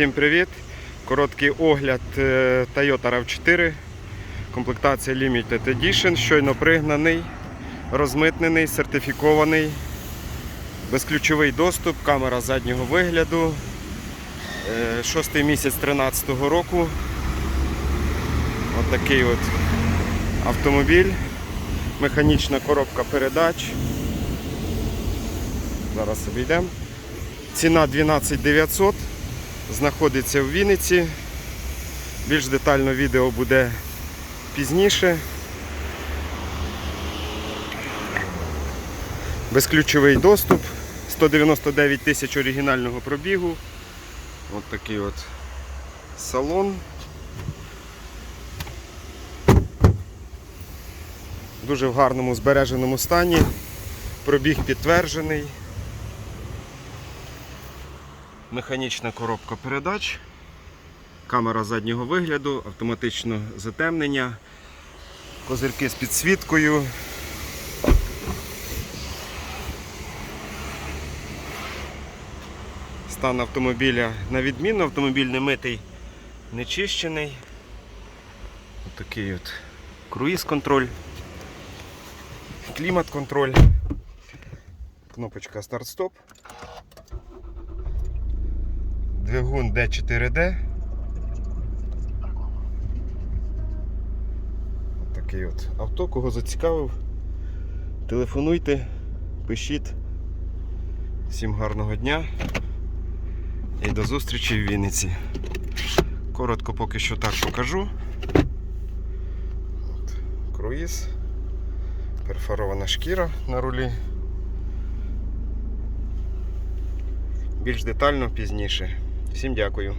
Всім привіт! Короткий огляд е, Toyota RAV4. Комплектація Limited Edition, щойно пригнаний, розмитнений, сертифікований, безключовий доступ, камера заднього вигляду. Е, Шостий місяць 2013 року. От такий от автомобіль, механічна коробка передач. Зараз обійдемо. Ціна 12 900, знаходиться в Вінниці. Більш детально відео буде пізніше. Безключовий доступ, 199 тисяч оригінального пробігу. От такий от салон. Дуже в гарному збереженому стані. Пробіг підтверджений. Механічна коробка передач, камера заднього вигляду, автоматичне затемнення, козирки з підсвіткою. Стан автомобіля на відміну, автомобіль не митий, не чищений. Ось такий от круїз-контроль, клімат-контроль, кнопочка старт-стоп. Двигун D4D. От Такий от авто, кого зацікавив. Телефонуйте, пишіть. Всім гарного дня і до зустрічі в Вінниці. Коротко поки що так покажу. От, круїз, перфорована шкіра на рулі. Більш детально пізніше. Всім дякую.